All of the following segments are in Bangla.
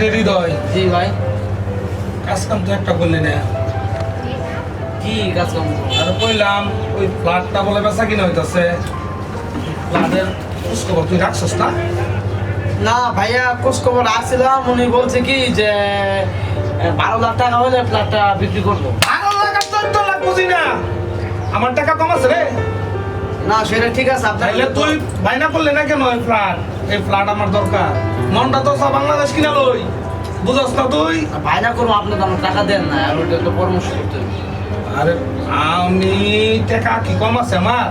রে হৃদয়। জি ভাই। কাজ কাম তো একটা করলি না। কি কাজ কাম? আর কইলাম ওই ফ্ল্যাটটা বলে বেচা কিনা হইতাছে। ফ্ল্যাটের খোঁজ খবর তুই রাখছস না? না ভাইয়া খোঁজ খবর আসছিলাম উনি বলছে কি যে বারো লাখ টাকা হলে ফ্ল্যাটটা বিক্রি করব। বারো লাখ আর চোদ্দ লাখ বুঝি না। আমার টাকা কম আছে রে। না সেটা ঠিক আছে আপনার তুই বাইনা করলি না কেন এই ফ্ল্যাট এই ফ্ল্যাট আমার দরকার। মনটা তো সব বাংলাদেশ কিনা লই? বুঝস না তুই? ভাইনা করব আপনি তো আমার টাকা দেন না আর ওইটা তো পরামর্শ করতে আরে আমি টাকা কি কম আছে আমার?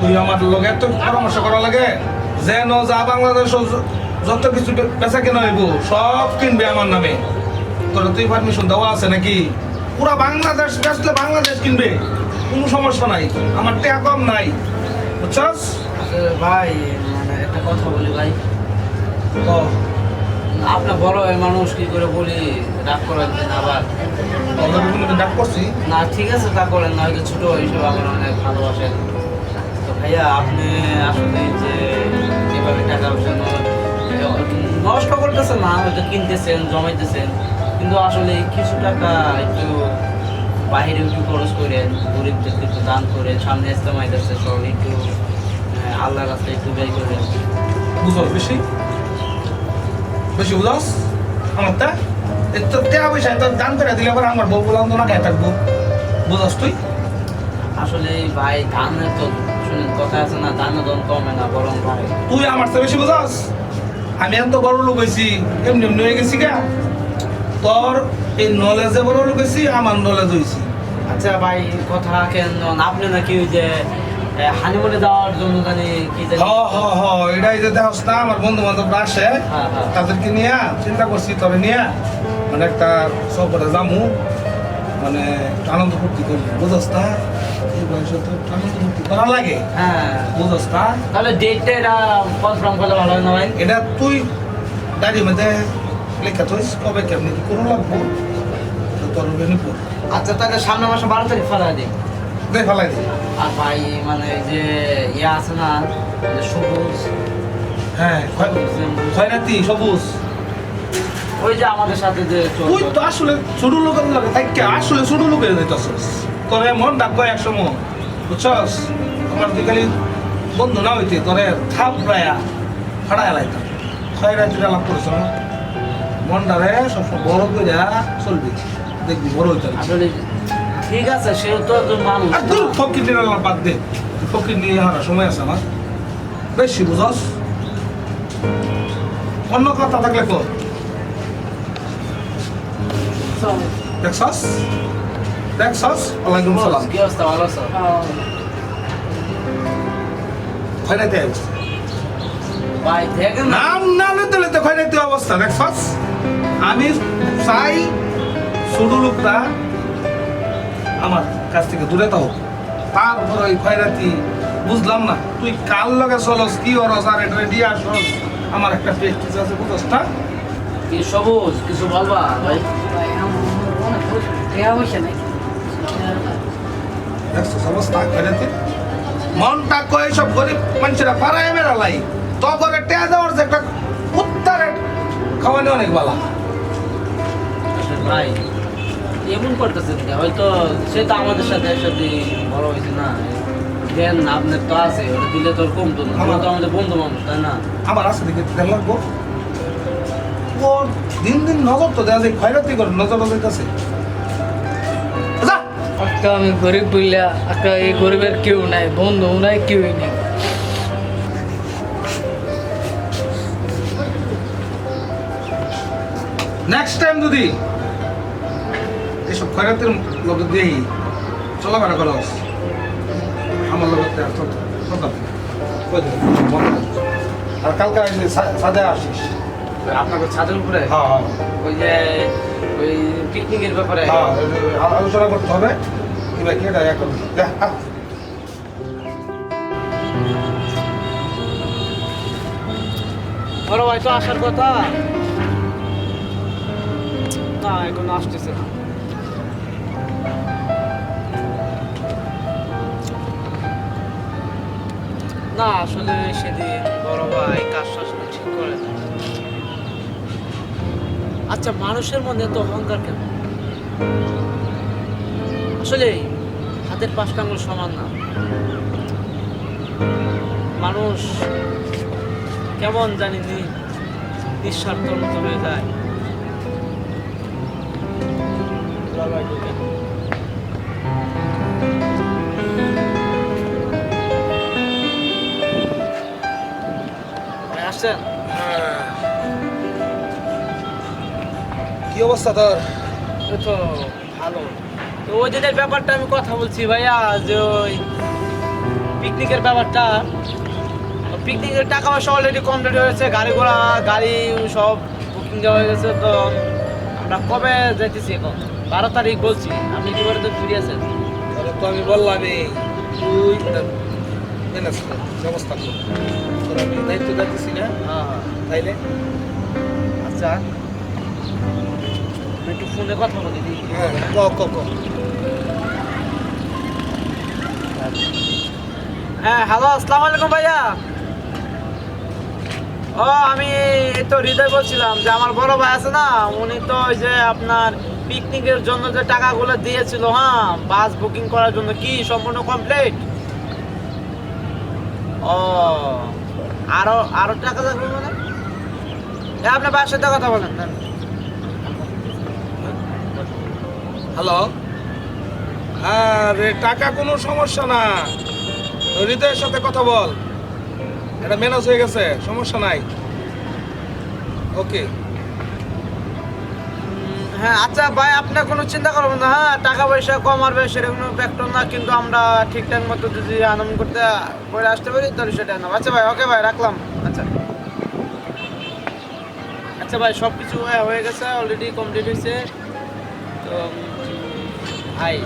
তুই আমার লগে তো পরামর্শ করা লাগে। যেন যা বাংলাদেশ যত কিছু বেচা কেনা হইব সব কিনবে আমার নামে। তোর তুই পারমিশন দেওয়া আছে নাকি? পুরা বাংলাদেশ বেচলে বাংলাদেশ কিনবে। কোনো সমস্যা নাই আমার টাকা কম নাই। বুঝছস? ভাই মানে একটা কথা বলি ভাই। ও, আপনার বড় মানুষ কি করে বলি রাগ করার দিন আবার? ডাক করছি। না ঠিক আছে তা করেন না হয়তো ছোট হিসেবে আমার অনেক ভালোবাসেন। তো ভাইয়া আপনি আসলে যে এভাবে টাকা পয়সা নষ্ট করতেছেন না হয়তো কিনতেছেন জমাইতেছেন কিন্তু আসলে কিছু টাকা একটু বাইরে একটু খরচ করেন গরিবদেরকে একটু দান করে সামনে ইস্তেমাই যাচ্ছে সব একটু আল্লাহর রাস্তায় একটু ব্যয় করেন। বুঝস বেশি? বেশি বুঝস? আমার তা? তোর টাকা পয়সা তোর দান করে দিলে পরে আমার বউ বললাম তো খাই থাকব। বুঝস তুই? আসলে ভাই ধানে তো শুনেন কথা আছে না ধানে দন কমে না বরং ভাই তুই আমার চেয়ে বেশি বুঝাস? আমি এত বড় লোক হয়েছি এমনি এমনি হয়ে গেছি গা। তোর এই নলেজে বড় লোক হয়েছি আমার নলেজ হয়েছি। আচ্ছা ভাই কথা কেন আপনি নাকি ওই যে হানিমুনে যাওয়ার জন্য জানি কি জানি হ হ হ এটাই যে দেখস না আমার বন্ধু বান্ধবরা আসে হ্যাঁ, হ্যাঁ। তাদেরকে নিয়ে চিন্তা করছি তবে নিয়ে মানে একটা সফরে যামু মানে আনন্দ ফুর্তি করব। বুঝস না এই বয়সে তো আনন্দ ফুর্তি করা লাগে। হ্যাঁ। বুঝস না তাহলে ডেটটা এটা কনফার্ম করলে ভালো হয় না ভাই? এটা তুই মধ্যে লেখা তুই কবে কেমনি লাগবো? তোর আচ্ছা তাহলে সামনের মাসে বারো তারিখ ফেলা দিন দেখ ফেলাই দে আর ভাই মানে এই যে ইয়ে আছে না সবুজ। হ্যাঁ খয়- খয়রাতি সবুজ। ওই যে আমাদের সাথে যে। তুই তো আসলে ছোট লোকের লাগে তাইকে আসলে ছোট লোকের যাইতেছস তোরে মন ডাক গয় একশো মন বুঝছস? তোমার তুই খালি বন্ধু না হইতে তোরে থাপ রায়া ফাড়ায় লাইতাম। খয়রাতি লাভ করেছ না। মনটারে সবসময় বড় করে চলবি। দেখবি বড় হইতে আসলে ঠিক আছে সে তো একজন মানুষ। আর ফকির নিয়ে আমার বাদ দে। ফকির নিয়ে হারা সময় আছে আমার। বেশি বুঝস? অন্য কথা থাকলে কর। দেখছস? দেখছস? ওয়ালাইকুম সালাম। কি অবস্থা? ভালো আছো? ভাই দেখেন নাম না লইতে লইতে খয়রাতে অবস্থা দেখছস? আমি চাই ছোট লোকটা আমার কাছ থেকে দূরে থাকো। তারপর ওই খয়রাতি বুঝলাম না তুই কাল লগে চলস কি অরস আর এটা দিয়ে আসস। আমার একটা প্রেস্টিজ আছে বুঝস না? কি সবুজ কিছু বলবা ভাই? মনটা কয়ে সব গরিব মানুষেরা পাড়ায় মেরালাই তখন টেয়া দেওয়ার যে একটা উত্তরে খাওয়ানো অনেক বালা। ভাই এমন করতেছে কি হয়তো সে তো আমাদের সাথে একসাথে বড় হয়েছে না। দেন আপনার তো আছে ওটা দিলে তোর কমতো না। আমরা তো আমাদের বন্ধু মানুষ তাই না? আমার আছে দেখে তেল লাগবো। ওর দিন দিন নজর তো দেওয়া যায় খয়রাতি করে নজর আমি গরিব বললা একটা এই গরিবের কেউ নাই বন্ধু নাই কেউই নেই। নেক্সট টাইম যদি এসব খয়রাতির লোক দিয়েই চলাফেরা করো আমার লোক আর কালকে আসলে সাদে আসিস। আপনাকে ছাদের উপরে? হ্যাঁ হ্যাঁ। ওই যে ওই পিকনিকের ব্যাপারে? হ্যাঁ আলোচনা করতে হবে। এবার কি এটা এখন বড় ভাই তো আসার কথা। না এখন আসতেছে না। না আসলে সেদিন বড় ভাই কাজটা আসলে ঠিক করে আচ্ছা মানুষের মধ্যে এত অহংকার কেন? আসলে হাতের পাঁচটা আঙুল সমান না। মানুষ কেমন জানি নি- নিঃস্বার্থর মতো হয়ে যায়। আসছেন? কি অবস্থা তোর? তো ভালো। তো ওই দিনের ব্যাপারটা আমি কথা বলছি ভাইয়া যে ওই পিকনিকের ব্যাপারটা পিকনিকের টাকা পয়সা অলরেডি কমপ্লিট হয়েছে গাড়ি ঘোড়া গাড়ি সব বুকিং দেওয়া হয়ে গেছে তো আমরা কবে যাইতেছি এখন? বারো তারিখ বলছি আপনি কি তো ফ্রি আছেন? তো আমি বললামই তুই ব্যবস্থা কর তোর আমি দায়িত্ব দিচ্ছি না? হ্যাঁ হ্যাঁ। তাইলে? আচ্ছা। একটু ফোনে কথা বলি হ্যাঁ ক ক ক। হ্যাঁ হ্যালো আসসালামু আলাইকুম ভাইয়া। ও আমি এই তো হৃদয় বলছিলাম যে আমার বড় ভাই আছে না উনি তো ওই যে আপনার পিকনিকের জন্য যে টাকাগুলো দিয়েছিল হ্যাঁ বাস বুকিং করার জন্য কি সম্পূর্ণ কমপ্লিট ও, আরও আরও টাকা লাগবে মানে আপনার বাসার সাথে কথা বলেন হ্যালো হ্যালো? রে টাকা কোনো সমস্যা না। হৃদয়ের সাথে কথা বল। এটা ম্যানেজ হয়ে গেছে, সমস্যা নাই। ওকে। হ্যাঁ আচ্ছা ভাই আপনার কোনো চিন্তা করবেন না হ্যাঁ টাকা পয়সা কম আসবে সেরকম ফ্যাক্টর না কিন্তু আমরা ঠিকঠাক মতো যদি আনন্দ করতে করে আসতে পারি তাহলে সেটা নেব। আচ্ছা ভাই ওকে ভাই রাখলাম। আচ্ছা। আচ্ছা ভাই সব কিছু হয়ে গেছে অলরেডি কমপ্লিট হয়েছে। তো ভাই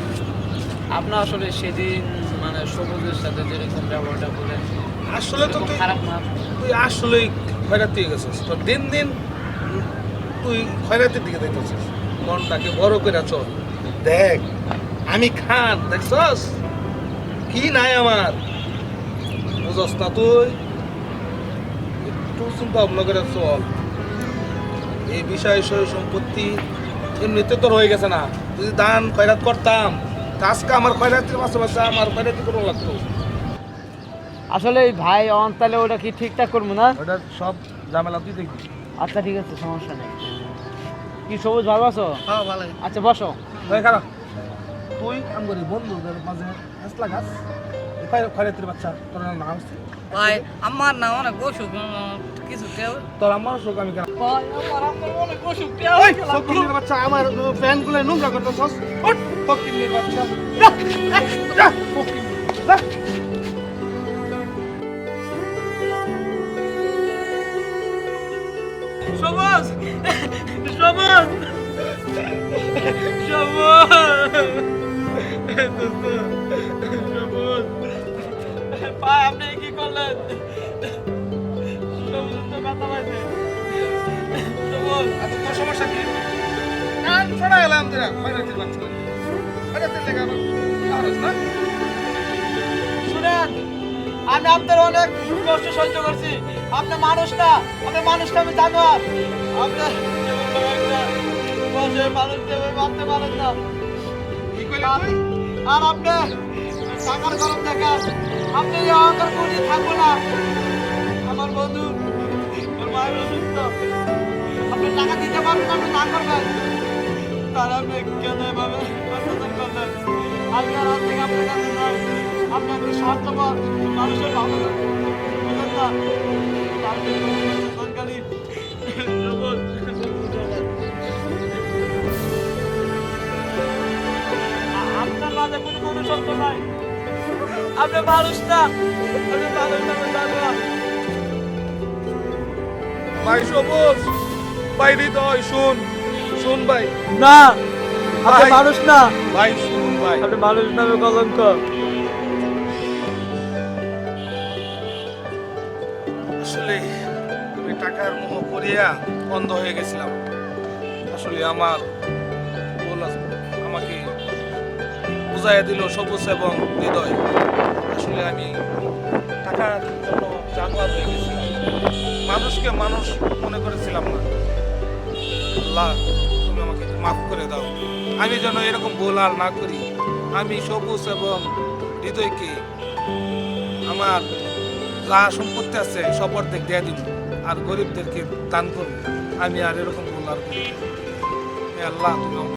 আপনার আসলে সেদিন মানে সবুজের সাথে যেরকম ব্যবহারটা করলেন আসলে তো তুই খারাপ না? তুই আসলেই খয়রাতি হয়ে গেছিস। তো দিন দিন তুই খয়রাতির দিকে দেখতেছিস। মনটাকে বড় করে চল। দেখ আমি খান দেখছস? কি নাই আমার? বুঝস না তুই? একটু চিন্তা ভাবনা করে চল। এই বিষয় সয় সম্পত্তি এমনিতে তো রয়ে গেছে না। যদি দান খয়রাত করতাম আজকে আমার খয়রাতির মাসে মাসে আমার খয়রাতি কোনো লাগতো। আসলে ভাই অন তাহলে ওটা কি ঠিকঠাক করব না? ওটা সব ঝামেলা তুই দেখবি। আচ্ছা ঠিক আছে সমস্যা নেই। কি সবুজ ভালো আছো? হ্যাঁ ভালো আচ্ছা বসো। তুই আমগরি বন্ধুদের মাঝে হাস লাগাস খয়রাতির বাচ্চা তোর নাম ভাই আমার না অনেক অসুখ কিছু কেউ তোর আমার আমি কেন আমার অনেক অসুখ বাচ্চা ফ্যানগুলো নোংরা বাচ্চা। সবুজ সবুজ ভাই আপনি কি করলেন ব্যথা পাইছে আচ্ছা তোর সমস্যা কি কান ছড়া এলাম তোরা খয়রাতির বাচ্চা খয়রাতির লেগে খাওয়ারস না শুনেন আমি আপনার অনেক কষ্ট সহ্য করছি আপনি মানুষ না আপনি মানুষটা আমি জানোয়ার আপনি আর আপনি টাকার গরম দেখান আপনি এই অহংকার করে থাকব না। আমার বন্ধু ওর মায়ের অসুস্থ। আপনি টাকা দিতে পারবেন আপনি না করবেন। তার আপনি কেন এভাবে অত্যাচার করলেন? আমি আর হাত থেকে আপনার কাছে নাই আপনি একটু স্বার্থপর মানুষের ভালো না বুঝলেন না? আপনার মাঝে কোনো মনুষ্যত্ব নাই। আপনি মানুষ না আপনি মানুষ না জানোয়ার ভাই সবুজ। ভাই হৃদয় শুন। শুন ভাই। না আপনি মানুষ না। ভাই শুন ভাই। আপনি মানুষ নামে কলঙ্ক। আসলে আমি টাকার মোহ করিয়া বন্ধ হয়ে গেছিলাম। আসলে আমার বুঝাইয়া দিল সবুজ এবং হৃদয়। আসলে আমি টাকার জন্য জানোয়ার হয়ে গেছিলাম মানুষকে মানুষ মনে করেছিলাম না। তুমি আমাকে মাফ করে দাও। আমি যেন এরকম ভুল আর না করি। আমি সবুজ এবং হৃদয়কে আমার যা সম্পত্তি আছে সব অর্ধেক দিয়ে দিব আর গরিবদেরকে দান করব। আমি আর এরকম ভুল আর করি আল্লাহ, তুমি